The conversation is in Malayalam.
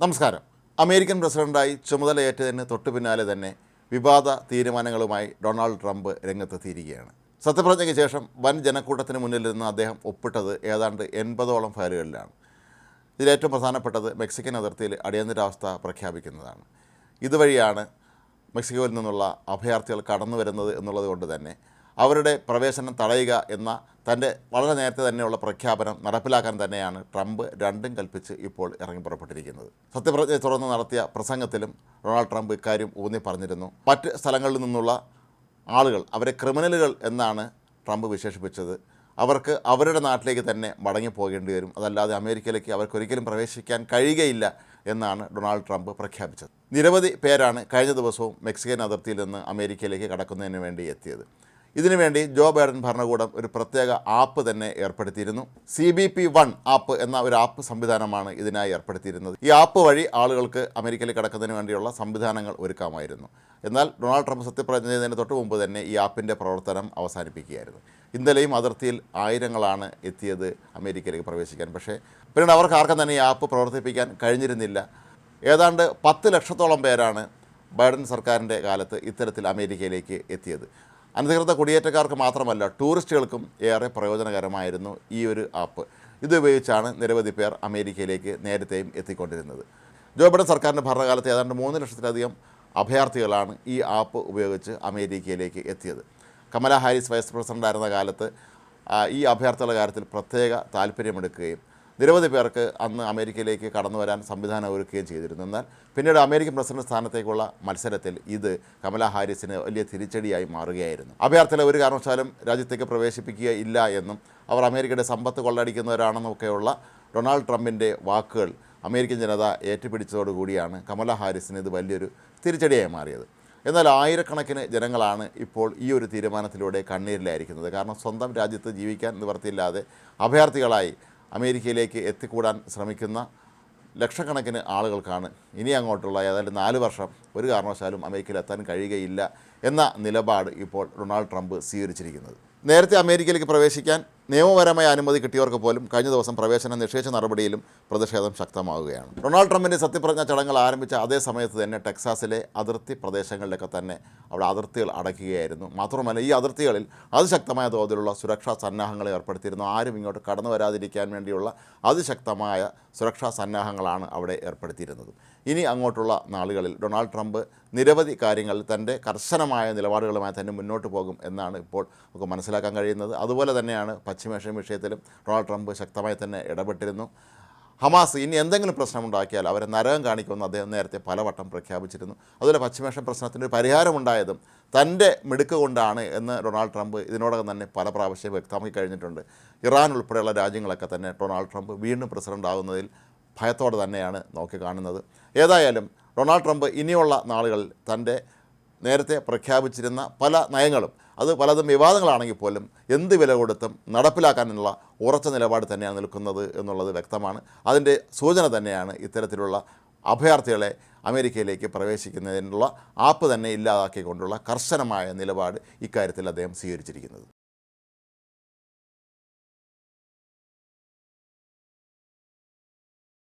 നമസ്കാരം. അമേരിക്കൻ പ്രസിഡന്റായി ചുമതലയേറ്റതിന് തൊട്ടു പിന്നാലെ തന്നെ വിവാദ തീരുമാനങ്ങളുമായി ഡൊണാൾഡ് ട്രംപ് രംഗത്തെത്തിയിരിക്കുകയാണ്. സത്യപ്രതിജ്ഞയ്ക്ക് ശേഷം വൻ ജനക്കൂട്ടത്തിന് മുന്നിൽ നിന്ന് അദ്ദേഹം ഒപ്പിട്ടത് ഏതാണ്ട് എൺപതോളം ഫയലുകളിലാണ്. ഇതിലേറ്റവും പ്രധാനപ്പെട്ടത് മെക്സിക്കൻ അതിർത്തിയിൽ അടിയന്തരാവസ്ഥ പ്രഖ്യാപിക്കുന്നതാണ്. ഇതുവഴിയാണ് മെക്സിക്കോയിൽ നിന്നുള്ള അഭയാർത്ഥികൾ കടന്നു വരുന്നത് എന്നുള്ളത് കൊണ്ട് തന്നെ അവരുടെ പ്രവേശനം തടയുക എന്ന തന്റെ വളരെ നേരത്തെ തന്നെയുള്ള പ്രഖ്യാപനം നടപ്പിലാക്കാൻ തന്നെയാണ് ട്രംപ് രണ്ടും കൽപ്പിച്ച് ഇപ്പോൾ ഇറങ്ങി പുറപ്പെട്ടിരിക്കുന്നത്. സത്യപ്രതിജ്ഞയെ തുടർന്ന് നടത്തിയ പ്രസംഗത്തിലും ഡൊണാൾഡ് ട്രംപ് ഇക്കാര്യം ഊന്നി പറഞ്ഞിരുന്നു. മറ്റ് സ്ഥലങ്ങളിൽ നിന്നുള്ള ആളുകൾ അവരെ ക്രിമിനലുകൾ എന്നാണ് ട്രംപ് വിശേഷിപ്പിച്ചത്. അവർക്ക് അവരുടെ നാട്ടിലേക്ക് തന്നെ മടങ്ങി പോകേണ്ടി വരും. അതല്ലാതെ അമേരിക്കയിലേക്ക് അവർക്ക് ഒരിക്കലും പ്രവേശിക്കാൻ കഴിയുകയില്ല എന്നാണ് ഡൊണാൾഡ് ട്രംപ് പ്രഖ്യാപിച്ചത്. നിരവധി പേരാണ് കഴിഞ്ഞ ദിവസവും മെക്സിക്കൻ അതിർത്തിയിൽ നിന്ന് അമേരിക്കയിലേക്ക് കടക്കുന്നതിന് വേണ്ടി എത്തിയത്. ഇതിനുവേണ്ടി ജോ ബൈഡൻ ഭരണകൂടം ഒരു പ്രത്യേക ആപ്പ് തന്നെ ഏർപ്പെടുത്തിയിരുന്നു. C B P one app എന്ന ഒരു ആപ്പ് സംവിധാനമാണ് ഇതിനായി ഏർപ്പെടുത്തിയിരുന്നത്. ഈ ആപ്പ് വഴി ആളുകൾക്ക് അമേരിക്കയിൽ കിടക്കുന്നതിന് വേണ്ടിയുള്ള സംവിധാനങ്ങൾ ഒരുക്കാമായിരുന്നു. എന്നാൽ ഡൊണാൾഡ് ട്രംപ് സത്യപ്രതിജ്ഞ ചെയ്തതിന് തൊട്ട് മുമ്പ് തന്നെ ഈ ആപ്പിന്റെ പ്രവർത്തനം അവസാനിപ്പിക്കുകയായിരുന്നു. ഇന്നലെയും അതിർത്തിയിൽ ആയിരങ്ങളാണ് എത്തിയത് അമേരിക്കയിലേക്ക് പ്രവേശിക്കാൻ. പക്ഷേ പിന്നീട് അവർക്ക് ആർക്കും തന്നെ ഈ ആപ്പ് പ്രവർത്തിപ്പിക്കാൻ കഴിഞ്ഞിരുന്നില്ല. ഏതാണ്ട് പത്ത് ലക്ഷത്തോളം പേരാണ് ബൈഡൻ സർക്കാരിന്റെ കാലത്ത് ഇത്തരത്തിൽ അമേരിക്കയിലേക്ക് എത്തിയത്. അനധികൃത കുടിയേറ്റക്കാർക്ക് മാത്രമല്ല ടൂറിസ്റ്റുകൾക്കും ഏറെ പ്രയോജനകരമായിരുന്നു ഈ ഒരു ആപ്പ്. ഇതുപയോഗിച്ചാണ് നിരവധി പേർ അമേരിക്കയിലേക്ക് നേരത്തെയും എത്തിക്കൊണ്ടിരുന്നത്. ജോ ബൈഡൻ സർക്കാരിന്റെ ഭരണകാലത്ത് ഏതാണ്ട് മൂന്ന് ലക്ഷത്തിലധികം അഭയാർത്ഥികളാണ് ഈ ആപ്പ് ഉപയോഗിച്ച് അമേരിക്കയിലേക്ക് എത്തിയത്. കമല ഹാരിസ് വൈസ് പ്രസിഡന്റായിരുന്ന കാലത്ത് ഈ അഭയാർത്ഥികളുടെ കാര്യത്തിൽ പ്രത്യേക താല്പര്യമെടുക്കുകയും നിരവധി പേർക്ക് അന്ന് അമേരിക്കയിലേക്ക് കടന്നു വരാൻ സംവിധാനം ഒരുക്കുകയും ചെയ്തിരുന്നു. എന്നാൽ പിന്നീട് അമേരിക്കൻ പ്രസിഡന്റ് സ്ഥാനത്തേക്കുള്ള മത്സരത്തിൽ ഇത് കമലാ ഹാരിസിന് വലിയ തിരിച്ചടിയായി മാറുകയായിരുന്നു. അഭയാർത്ഥികളെ ഒരു കാരണവശാലും രാജ്യത്തേക്ക് പ്രവേശിപ്പിക്കുക ഇല്ല എന്നും അവർ അമേരിക്കയുടെ സമ്പത്ത് കൊള്ളടിക്കുന്നവരാണെന്നൊക്കെയുള്ള ഡൊണാൾഡ് ട്രംപിന്റെ വാക്കുകൾ അമേരിക്കൻ ജനത ഏറ്റുപിടിച്ചതോടുകൂടിയാണ് കമല ഹാരിസിന് ഇത് വലിയൊരു തിരിച്ചടിയായി മാറിയത്. എന്നാൽ ആയിരക്കണക്കിന് ജനങ്ങളാണ് ഇപ്പോൾ ഈ ഒരു തീരുമാനത്തിലൂടെ കണ്ണീരിലായിരിക്കുന്നത്. കാരണം സ്വന്തം രാജ്യത്ത് ജീവിക്കാൻ നിവർത്തിയില്ലാതെ അഭയാർത്ഥികളായി അമേരിക്കയിലേക്ക് എത്തിക്കൂടാൻ ശ്രമിക്കുന്ന ലക്ഷക്കണക്കിന് ആളുകൾക്കാണ് ഇനി അങ്ങോട്ടുള്ള ഏതായാലും നാല് വർഷം ഒരു കാരണവശാലും അമേരിക്കയിൽ എത്താൻ കഴിയുകയില്ല എന്ന നിലപാട് ഇപ്പോൾ ഡൊണാൾഡ് ട്രംപ് സ്വീകരിച്ചിരിക്കുന്നത്. നേരത്തെ അമേരിക്കയിലേക്ക് പ്രവേശിക്കാൻ നിയമപരമായ അനുമതി കിട്ടിയവർക്ക് പോലും കഴിഞ്ഞ ദിവസം പ്രവേശനം നിഷേധിച്ച നടപടിയിലും പ്രതിഷേധം ശക്തമാവുകയാണ്. ഡൊണാൾഡ് ട്രംപിന്റെ സത്യപ്രതിജ്ഞ ചടങ്ങുകൾ ആരംഭിച്ച അതേ സമയത്ത് തന്നെ ടെക്സാസിലെ അതിർത്തി പ്രദേശങ്ങളിലൊക്കെ തന്നെ അവിടെ അതിർത്തികൾ അടയ്ക്കുകയായിരുന്നു. മാത്രമല്ല ഈ അതിർത്തികളിൽ അതിശക്തമായ തോതിലുള്ള സുരക്ഷാ സന്നാഹങ്ങൾ ഏർപ്പെടുത്തിയിരുന്നു. ആരും ഇങ്ങോട്ട് കടന്നു വരാതിരിക്കാൻ വേണ്ടിയുള്ള അതിശക്തമായ സുരക്ഷാ സന്നാഹങ്ങളാണ് അവിടെ ഏർപ്പെടുത്തിയിരുന്നത്. ഇനി അങ്ങോട്ടുള്ള നാളുകളിൽ ഡൊണാൾഡ് ട്രംപ് നിരവധി കാര്യങ്ങളിൽ തന്റെ കർശനമായ നിലപാടുകളുമായി തന്നെ മുന്നോട്ട് പോകും എന്നാണ് ഇപ്പോൾ നമുക്ക് മനസ്സിലാക്കാൻ കഴിയുന്നത്. അതുപോലെ തന്നെയാണ് പശ്ചിമേഷ്യൻ വിഷയത്തിലും ഡൊണാൾഡ് ട്രംപ് ശക്തമായി തന്നെ ഇടപെട്ടിരുന്നു. ഹമാസ് ഇനി എന്തെങ്കിലും പ്രശ്നമുണ്ടാക്കിയാൽ അവരെ നരകം കാണിക്കുമെന്ന് അദ്ദേഹം നേരത്തെ പലവട്ടം പ്രഖ്യാപിച്ചിരുന്നു. അതുപോലെ പശ്ചിമേഷ്യൻ പ്രശ്നത്തിന് ഒരു പരിഹാരമുണ്ടായതും തന്റെ മിടുക്ക് കൊണ്ടാണ് എന്ന് ഡൊണാൾഡ് ട്രംപ് ഇതിനോടകം തന്നെ പല പ്രാവശ്യം വ്യക്തമാക്കി കഴിഞ്ഞിട്ടുണ്ട്. ഇറാൻ ഉൾപ്പെടെയുള്ള രാജ്യങ്ങളൊക്കെ തന്നെ ഡൊണാൾഡ് ട്രംപ് വീണ്ടും പ്രസിഡന്റ് ആകുന്നതിൽ ഭയത്തോടെ തന്നെയാണ് നോക്കി കാണുന്നത് ഏതായാലും ഡൊണാൾഡ് ട്രംപ് ഇനിയുള്ള നാളുകളിൽ തന്റെ നേരത്തെ പ്രഖ്യാപിച്ചിരുന്ന പല നയങ്ങളും അത് പലതും വിവാദങ്ങളാണെങ്കിൽ പോലും എന്ത് വില കൊടുത്തും നടപ്പിലാക്കാനുള്ള ഉറച്ച നിലപാട് തന്നെയാണ് നിൽക്കുന്നത് എന്നുള്ളത് വ്യക്തമാണ്. അതിന്റെ സൂചന തന്നെയാണ് ഇത്തരത്തിലുള്ള അഭയാർത്ഥികളെ അമേരിക്കയിലേക്ക് പ്രവേശിക്കുന്നതിനുള്ള ആപ്പ് തന്നെ ഇല്ലാതാക്കിക്കൊണ്ടുള്ള കർശനമായ നിലപാട് ഇക്കാര്യത്തിൽ അദ്ദേഹം സ്വീകരിച്ചിരിക്കുന്നത്.